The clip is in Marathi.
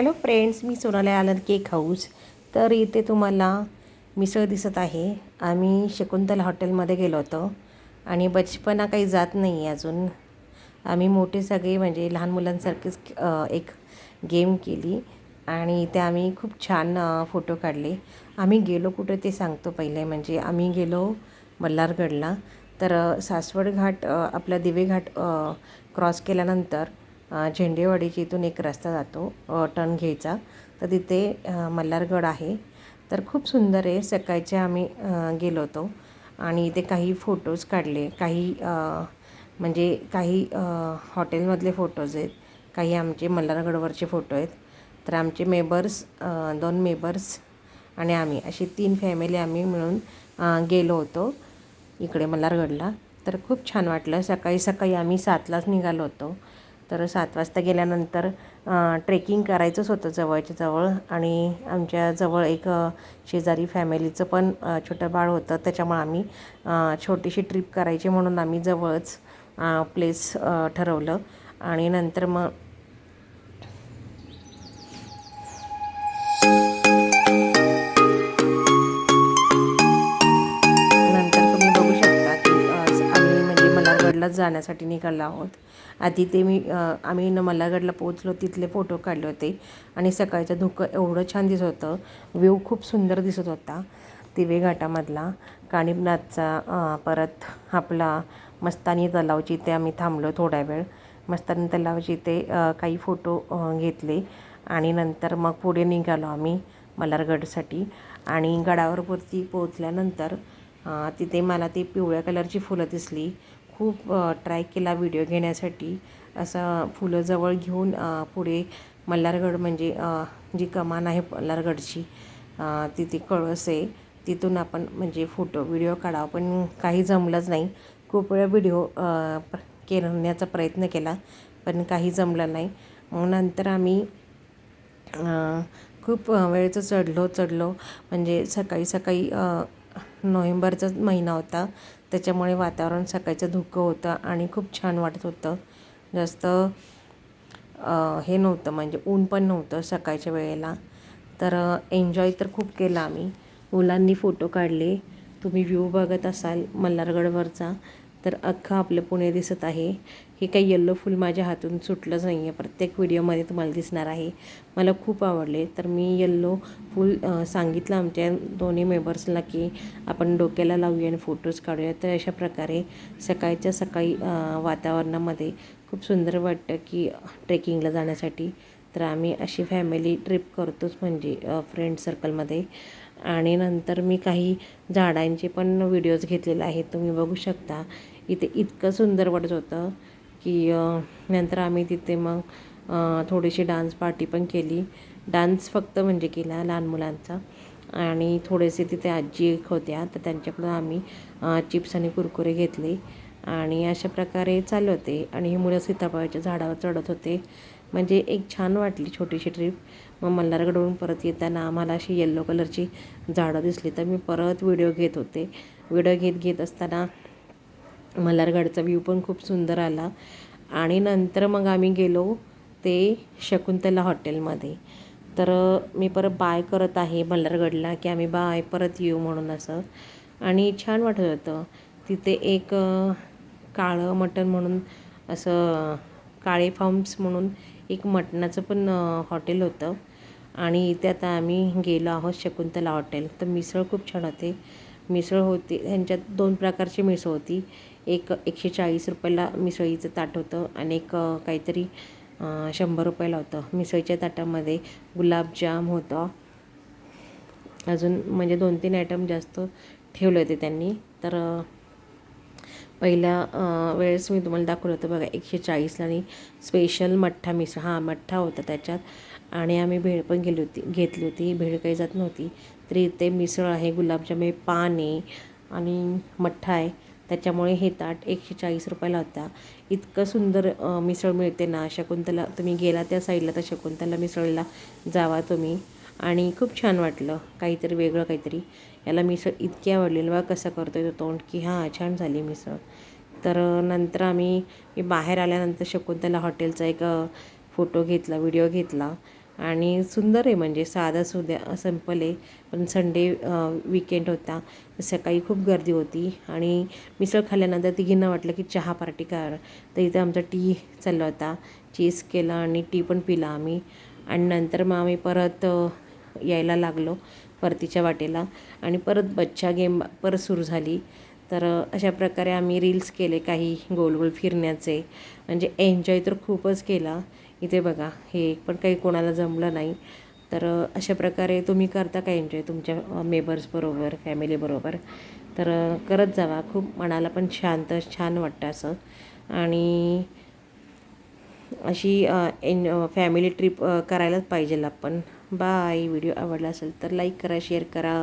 हॅलो फ्रेंड्स मी सोनाला आनंद केक हाऊस तर इथे तुम्हाला मिसळ दिसत आहे. आम्ही शकुंतला हॉटेलमध्ये गेलो होतो आणि बचपना काही जात नाही आहे अजून. आम्ही मोठे सगळे म्हणजे लहान मुलांसारखेच एक गेम केली आणि इथे आम्ही खूप छान फोटो काढले. आम्ही गेलो कुठे ते सांगतो पहिले. म्हणजे आम्ही गेलो मल्हारगडला. तर सासवड घाट आपला दिवे घाट क्रॉस केल्यानंतर झेंडेवाडीच्या इथून एक रस्ता जातो टर्न घ्यायचा. तर तिथे मल्हारगड आहे. तर खूप सुंदर आहे. सकाळचे आम्ही गेलो होतो. आणि इथे काही फोटोज काढले. काही म्हणजे काही हॉटेलमधले फोटोज आहेत. काही आमचे मल्हारगडवरचे फोटो आहेत. तर आमचे मेबर्स दोन मेबर्स आणि आम्ही अशी तीन फॅमिली आम्ही मिळून गेलो होतो इकडे मल्हारगडला. तर खूप छान वाटलं. सकाळी सकाळी आम्ही सातलाच निघालो होतो. तर सात वाजता गेल्यानंतर ट्रेकिंग करायचंच होतं जवळच्या जवळ आणि आमच्या जवळ एक शेजारी फॅमिलीचं पण छोटं बाळ होतं. त्याच्यामुळे आम्ही छोटीशी ट्रिप करायची म्हणून आम्ही जवळच प्लेस ठरवलं. आणि नंतर मग मल्हारगडलाच जाण्यासाठी निघालो आहोत. आधी ते मी आम्ही न मल्हारगडला पोहोचलो तिथले फोटो काढले होते. आणि सकाळचं धुकं एवढं छान दिसत होतं. व्ह्यू खूप सुंदर दिसत होता तिवे घाटामधला. काणीपनाथचा परत आपला मस्तानी तलावची इथे आम्ही थांबलो थोडा वेळ. मस्तानी तलावाची इथे काही फोटो घेतले. आणि नंतर मग पुढे निघालो आम्ही मल्हारगडसाठी. आणि गडावरती पोहोचल्यानंतर तिथे मला ती पिवळ्या कलरची फुलं दिसली. खूप ट्राय केला व्हिडिओ घेण्यासाठी. असं फुलं जवळ घेऊन पुढे मल्हारगड म्हणजे जी कमान आहे मल्हारगडची तिथे कळस आहे. तिथून आपण म्हणजे फोटो व्हिडिओ काढावा. पण काही जमलंच नाही. खूप वेळा व्हिडिओ करण्याचा प्रयत्न केला पण काही जमलं नाही. मग नंतर आम्ही खूप वेळचं चढलो चढलो. म्हणजे सकाळी सकाळी नोव्हेंबरचाच महिना होता. त्याच्यामुळे वातावरण सकाळचं धुकं होतं आणि खूप छान वाटत होतं. जास्त हे नव्हतं म्हणजे ऊन पण नव्हतं सकाळच्या वेळेला. तर एन्जॉय तर खूप केला आम्ही. मुलांनी फोटो काढले. तुम्ही व्ह्यू बघत असाल मल्हारगडवरचा. तर अख्खं आपलं पुणे दिसत आहे. हे काही येल्लो फूल माझ्या हातून सुटलंच नाही आहे प्रत्येक व्हिडिओमध्ये तुम्हाला दिसणार आहे. मला खूप आवडले. तर मी येल्लो फूल सांगितलं आमच्या दोन्ही मेंबर्सला की आपण डोक्याला लावूया आणि फोटोज काढूया. तर अशा प्रकारे सकाळच्या सकाळी वातावरणामध्ये खूप सुंदर वाटतं की ट्रेकिंगला जाण्यासाठी. तर आम्ही अशी फॅमिली ट्रिप करतोच म्हणजे फ्रेंड सर्कलमध्ये आणि नंतर मी काही झाडांचे पण व्हिडिओज घेतलेले आहेत तुम्ही बघू शकता. इथे इतकं सुंदर वाटत होतं की नंतर आम्ही तिथे मग थोडीशी डान्स पार्टी पण केली. डान्स फक्त म्हणजे केला लहान मुलांचा. आणि थोडेसे तिथे आजी एक होत्या तर त्यांच्याकडून आम्ही चिप्स आणि कुरकुरे घेतले. आणि अशा प्रकारे चालू होते. आणि ही मुलं सीताफळाच्या झाडावर चढत होते. म्हणजे एक छान वाटली छोटीशी ट्रिप मग मल्हारगडवरून परत येताना आम्हाला अशी येल्लो कलरची झाडं दिसली. तर मी परत व्हिडिओ घेत होते. व्हिडिओ घेत घेत असताना मल्हारगडचा व्ह्यू पण खूप सुंदर आला. आणि नंतर मग आम्ही गेलो ते शकुंतला हॉटेलमध्ये तर मी परत बाय करत आहे मल्हारगडला की आम्ही बाय परत येऊ म्हणून असं. आणि छान वाटत होतं. तिथे एक काळं मटण म्हणून असं काळे फार्म्स म्हणून एक मटणाचं पण हॉटेल होतं. आणि इथे आता आम्ही गेलो आहोत शकुंतला हॉटेल. तर मिसळ खूप छान होते. मिसळ होती ह्यांच्यात दोन प्रकारची मिसळ होती. एक एकशे चाळीस रुपयाला मिसळीचं ताट होतं आणि एक काहीतरी शंभर रुपयाला होतं. मिसळीच्या ताटामध्ये गुलाबजाम होतं. अजून म्हणजे दोन तीन आयटम जास्त ठेवले होते त्यांनी. तर पहिल्या वेळेस मी तुम्हाला दाखवलं होतं बघा एकशे चाळीसला आणि स्पेशल मठ्ठा मिसळ. हां मठ्ठा होता त्याच्यात. आणि आम्ही भेळ पण गेली होती घेतली होती. भेळ काही जात नव्हती. तरी ते मिसळ आहे गुलाबजाम आहे पान आहे आणि मठ्ठा आहे. त्याच्यामुळे हे ताट एकशे चाळीस रुपयाला होता. इतकं सुंदर मिसळ मिळते ना शकुंतला तुम्ही गेला त्या साईडला तर शकुंतला मिसळला जावा तुम्ही. आणि खूप छान वाटलं. काहीतरी वेगळं काहीतरी. याला मिसळ इतकी आवडलेल बा कसं कसा आहे तो तोंड. की हां छान झाली मिसळ. तर नंतर आम्ही मी बाहेर आल्यानंतर शकुंतला हॉटेलचा एक फोटो घेतला व्हिडिओ घेतला. आणि सुंदर आहे म्हणजे. साधा सुद्या सिंपल आहे. पण संडे विकेंड होता. सकाळी खूप गर्दी होती. आणि मिसळ खाल्ल्यानंतर तिघींना वाटलं की चहा पार्टी कर. तर इथं आमचा टी चालला होता. चीज केला आणि टी पण पिला आम्ही. आणि नंतर मग आम्ही परत यायला लागलो परतीच्या वाटेला. आणि परत बच्चा गेम परत सुरू झाली. तर अशा प्रकारे आम्ही रील्स केले काही गोल गोल फिरण्याचे. म्हणजे एन्जॉय तर खूपच केला. इथे बघा हे पण काही कोणाला जमलं नाही. तर अशा प्रकारे तुम्ही करता का एन्जॉय तुमच्या मेंबर्सबरोबर फॅमिलीबरोबर तर करत जावा. खूप मनाला पण शांत छान वाटतं असं. आणि अशी एन फॅमिली ट्रिप करायलाच पाहिजे आपण. बाय. व्हिडिओ आवडला असेल तर लाईक करा शेअर करा.